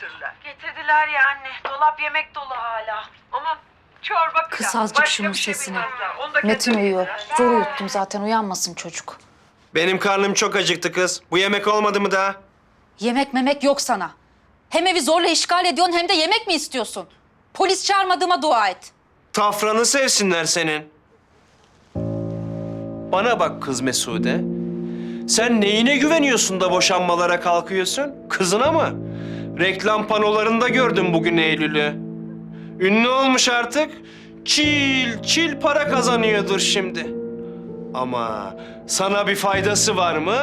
getirdiler? Getirdiler ya anne. Dolap yemek dolu hala. Ama çorba Kız pilav. azıcık Başka şunun bir şey sesini. bilmezler. Onu da Metin getirdiler. uyuyor. Zor uyuttum zaten uyanmasın çocuk. Benim karnım çok acıktı kız. Bu yemek olmadı mı daha? Yemek memek yok sana. Hem evi zorla işgal ediyorsun hem de yemek mi istiyorsun? Polis çağırmadığıma dua et. Tafranı sevsinler senin. Bana bak kız Mesude. Sen neyine güveniyorsun da boşanmalara kalkıyorsun? Kızına mı? Reklam panolarında gördüm bugün Eylül'ü. Ünlü olmuş artık. Çil çil para kazanıyordur şimdi. Ama sana bir faydası var mı?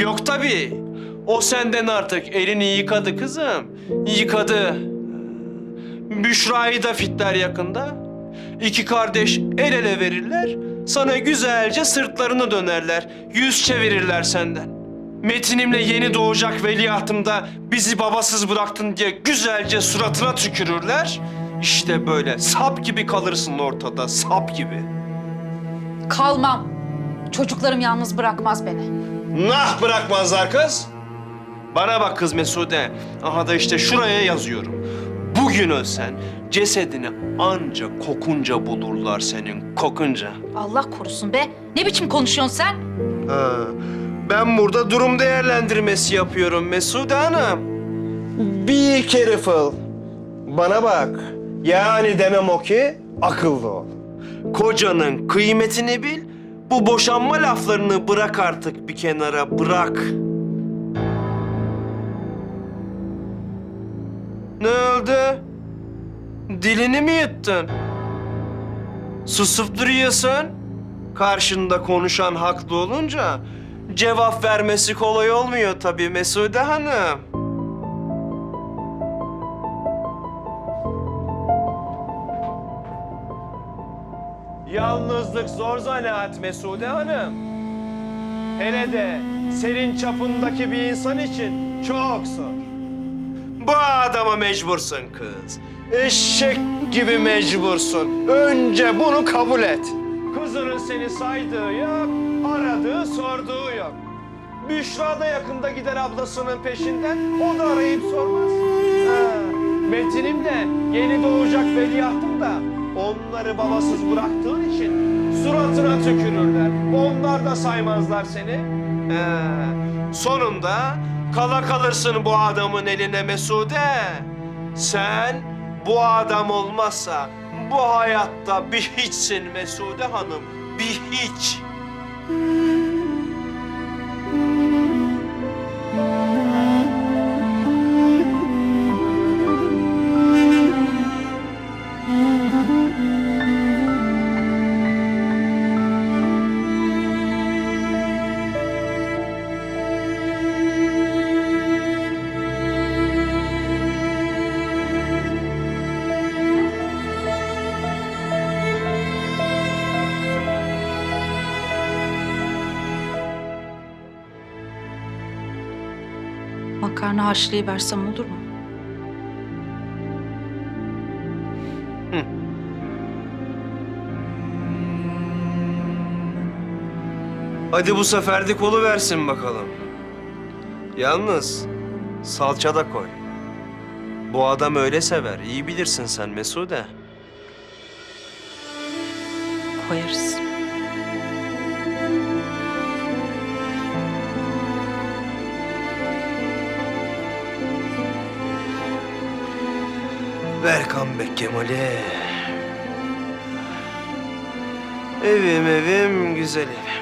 Yok tabii. O senden artık elini yıkadı kızım. Yıkadı. Büşra'yı da fitler yakında. İki kardeş el ele verirler. Sana güzelce sırtlarını dönerler. Yüz çevirirler senden. Metinimle yeni doğacak veliahtım da bizi babasız bıraktın diye güzelce suratına tükürürler. İşte böyle sap gibi kalırsın ortada, sap gibi. Kalmam. Çocuklarım yalnız bırakmaz beni. Nah bırakmazlar kız. Bana bak kız Mesude. Aha da işte şuraya yazıyorum. Bugün ölsen cesedini anca kokunca bulurlar senin kokunca. Allah korusun be. Ne biçim konuşuyorsun sen? Ha, ben burada durum değerlendirmesi yapıyorum Mesude Hanım. Be careful. Bana bak. Yani demem o ki akıllı ol. Kocanın kıymetini bil. Bu boşanma laflarını bırak artık bir kenara bırak. Ne oldu? Dilini mi yuttun? Susup duruyorsun. Karşında konuşan haklı olunca cevap vermesi kolay olmuyor tabii Mesude Hanım. Yalnızlık zor zanaat Mesude Hanım. Hele de senin çapındaki bir insan için çok zor. Bu adama mecbursun kız. Eşek gibi mecbursun. Önce bunu kabul et. Kızının seni saydığı yok, aradığı sorduğu yok. Büşra da yakında gider ablasının peşinden, o da arayıp sormaz. Ha, Metin'im de yeni doğacak veliahtım da onları babasız bıraktığın için suratına tükürürler. Onlar da saymazlar seni. Ha, sonunda kala kalırsın bu adamın eline Mesude. Sen bu adam olmazsa bu hayatta bir hiçsin Mesude Hanım. Bir hiç. Makarna haşlayıversem olur mu? Hadi bu seferlik kolu versin bakalım. Yalnız salça da koy. Bu adam öyle sever. İyi bilirsin sen Mesude. Koyarız. Ver comeback Kemal'i. Evim evim güzel evim.